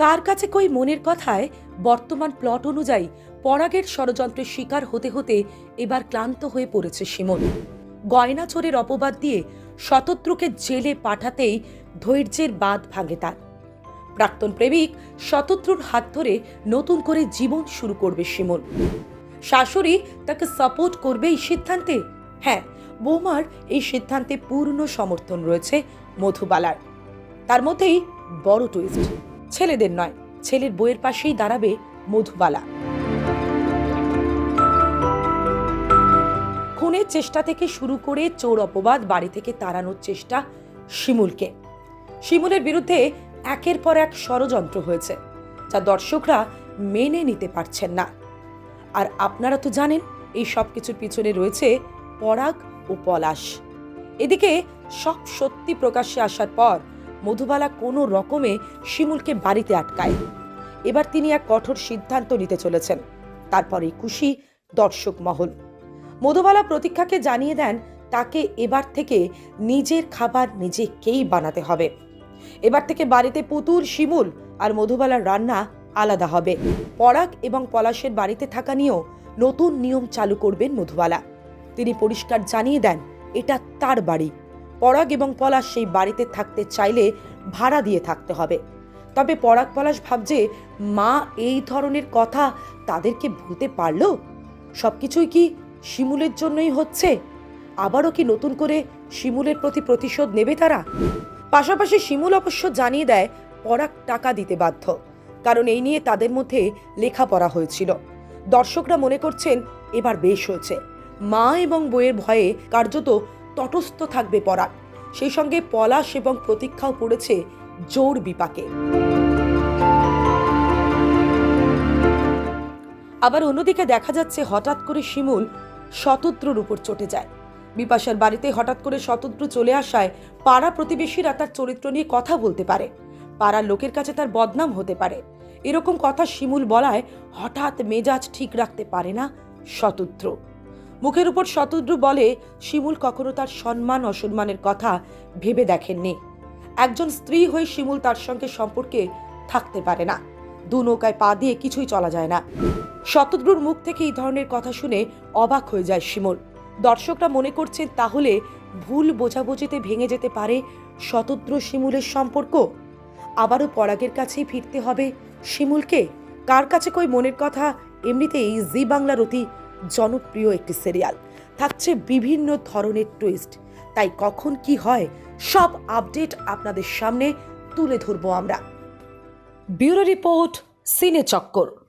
কার কাছে কই মনের কথায় বর্তমান প্লট অনুযায়ী পরাগের ষড়যন্ত্রের শিকার হতে হতে এবার ক্লান্ত হয়ে পড়েছে শিমন গয়না চোরের অপবাদ দিয়ে শতদ্রুকে জেলে পাঠাতেই ধৈর্যের বাঁধ ভাঙে তার। প্রাক্তন প্রেমিক শতদ্রুর হাত ধরে নতুন করে জীবন শুরু করবে শিমন শাশুড়ি তাকে সাপোর্ট করবে এই সিদ্ধান্তে? হ্যাঁ বৌমার এই সিদ্ধান্তে পূর্ণ সমর্থন রয়েছে মধুবালার। তার মধ্যেই বড় টুইস্ট ছেলেদের নয়, ছেলের বইয়ের পাশেই দাঁড়াবে মধুবালা। খুনের চেষ্টা থেকে শুরু করে চোর অপবাদ, বাড়ি থেকে তাড়ানোর চেষ্টা শিমুলকে। শিমুলের বিরুদ্ধে একের পর এক ষড়যন্ত্র হয়েছে, যা দর্শকরা মেনে নিতে পারছেন না। আর আপনারা তো জানেন, এই সব কিছুর পিছনে রয়েছে পরাগ ও পলাশ। এদিকে সব সত্যি প্রকাশ্যে আসার পর মধুবালা কোনো রকমে শিমুলকে বাড়িতে আটকায়। এবার তিনি এক কঠোর সিদ্ধান্ত নিতে চলেছেন। তারপরে খুশি দর্শক মহল। মধুবালা প্রতীক্ষাকে জানিয়ে দেন, তাকে এবার থেকে নিজের খাবার নিজেকেই বানাতে হবে। এবার থেকে বাড়িতে পুতুল, শিমুল আর মধুবালার রান্না আলাদা হবে। পরাগ এবং পলাশের বাড়িতে থাকা নিয়েও নতুন নিয়ম চালু করবেন মধুবালা। তিনি পরিষ্কার জানিয়ে দেন, এটা তার বাড়ি। পরাগ এবং পলাশ সেই বাড়িতে থাকতে চাইলে ভাড়া দিয়ে থাকতে হবে। তবে পরাগ পলাশ ভাবছে, মা, এই ধরনের কথা তাদেরকে বলতে পারল? সবকিছুই কি শিমুলের জন্যই হচ্ছে? আবারও কি নতুন করে শিমুলের প্রতি প্রতিশোধ নেবে তারা? পাশাপাশি শিমুল অবশ্য জানিয়ে দেয়, পরাগ টাকা দিতে বাধ্য। কারণ এই নিয়ে তাদের মধ্যে লেখাপড়া হয়েছিল। দর্শকরা মনে করছেন, এবার বেশ হয়েছে। মা এবং বইয়ের ভয়ে কার্যত তটস্থ থাকবে পরাগ। সেই সঙ্গে পলাশ এবং প্রতীক্ষাও পড়েছে জোর বিপাকে। আবার অন্যদিকে দেখা যাচ্ছে হঠাৎ করে শিমুল শতদ্রুর উপর চটে যায়। বিপাশার বাড়িতে হঠাৎ করে শতদ্রু চলে আসায় পাড়া প্রতিবেশীরা তার চরিত্র নিয়ে কথা বলতে পারে। পাড়ার লোকের কাছে তার বদনাম হতে পারে। এরকম কথা শিমুল বলায় হঠাৎ মেজাজ ঠিক রাখতে পারে না শতদ্র। মুখের উপর শতদ্রু বলে, শিমুল কখনো তার সম্মান অসম্মানের কথা ভেবে দেখেননি। একজন স্ত্রী হয়ে শিমুল তার সঙ্গে সম্পর্কে থাকতে পারে না। দু নৌকায় পা দিয়ে কিছুই চলা যায় না। শতদ্রুর মুখ থেকে এই ধরনের কথা শুনে অবাক হয়ে যায় শিমুল। দর্শকরা মনে করছেন তাহলে ভুল বোঝাবুঝিতে ভেঙে যেতে পারে শতদ্র শিমুলের সম্পর্ক? আবারও পরাগের কাছেই ফিরতে হবে শিমুলকে? কার কাছে কই মনের কথা? এমনিতেই জি বাংলার অতি জনপ্রিয় একটি সিরিয়াল থাকছে বিভিন্ন ধরনের টুইস্ট তাই কখন কি হয়, সব আপডেট আপনাদের সামনে তুলে ধরবো আমরা। ব্যুরো রিপোর্ট, সিনে চক্কর।